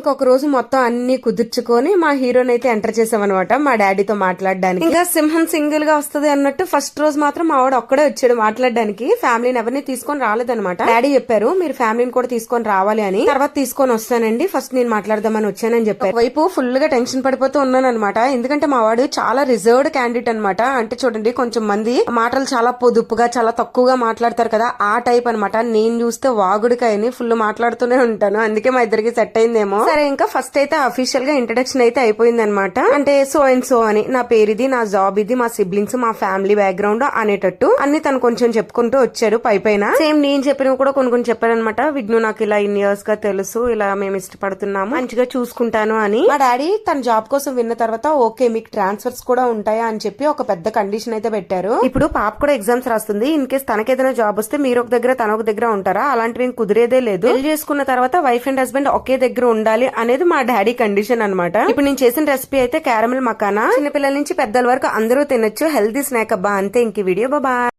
ఇంకొక రోజు మొత్తం అన్ని కుదుర్చుకొని మా హీరోని అయితే ఎంటర్ చేసామన్నమాట మా డాడీతో మాట్లాడడానికి. ఇంకా సింహం సింగిల్గా వస్తది అన్నట్టు ఫస్ట్ రోజు మాత్రం మా వాడు ఒక్కడే వచ్చాడు మాట్లాడడానికి. ఫ్యామిలీని ఎవరిని తీసుకొని రాలేదన్నమాట. డాడీ చెప్పారు మీరు ఫ్యామిలీని కూడా తీసుకొని రావాలి అని. తర్వాత తీసుకొని వస్తానండి ఫస్ట్ నేను మాట్లాడదామని వచ్చానని చెప్పారు. వైపు ఫుల్గా టెన్షన్ పడిపోతూ ఉన్నాను అనమాట ఎందుకంటే మా వాడు చాలా రిజర్వ్డ్ క్యాండిడేట్ అన్నమాట. అంటే చూడండి కొంచెం మంది మాటలు చాలా పొదుపుగా చాలా తక్కువగా మాట్లాడతారు కదా ఆ టైప్ అన్నమాట. నేను చూస్తే వాగుడికాయని ఫుల్ మాట్లాడుతూనే ఉంటాను. అందుకే మా ఇద్దరికి సెట్ అయిందేమో. సరే ఇంకా ఫస్ట్ అయితే అఫీషియల్గా ఇంట్రడక్షన్ అయితే అయిపోయింది అనమాట అంటే సో అండ్ సో అని నా పేరు ఇది నా జాబ్ ఇది మా సిబ్లింగ్స్ మా ఫ్యామిలీ బ్యాక్గ్రౌండ్ అనేటట్టు అన్ని తను కొంచెం చెప్పుకుంటూ వచ్చాడు పై పైన. సేమ్ నేను చెప్పినవి కూడా కొన్ని కొన్ని చెప్పారనమాట విఘ్ను నాకు ఇలా ఇన్ని ఇయర్స్గా తెలుసు ఇలా మేము ఇష్టపడుతున్నాము మంచిగా చూసుకుంటాను అని. మా డాడీ తన జాబ్ కోసం విన్న తర్వాత ఓకే మీకు ట్రాన్స్ఫర్స్ కూడా ఉంటాయా? అని చెప్పి ఒక పెద్ద కండిషన్ అయితే పెట్టారు. ఇప్పుడు పాప కూడా ఎగ్జామ్స్ రాస్తుంది. ఇన్ కేస్ తనకేదైనా జాబ్ వస్తే మీరు ఒక దగ్గర తన ఒక దగ్గర ఉంటారా? అలాంటివి కుదిరేదే లేదు. పెళ్ళి చేసుకున్న తర్వాత వైఫ్ అండ్ హస్బెండ్ ఒకే దగ్గర ఉండాలి అనేది మా డాడీ కండిషన్ అన్నమాట. ఇప్పుడు నేను చేసిన రెసిపీ అయితే క్యారమిల్ మకానా చిన్నపిల్లల నుంచి పెద్దల వరకు అందరూ తినొచ్చు. హెల్తీ స్నాక్ అబ్బా. అంతే ఇంక వీడియో. బాయ్.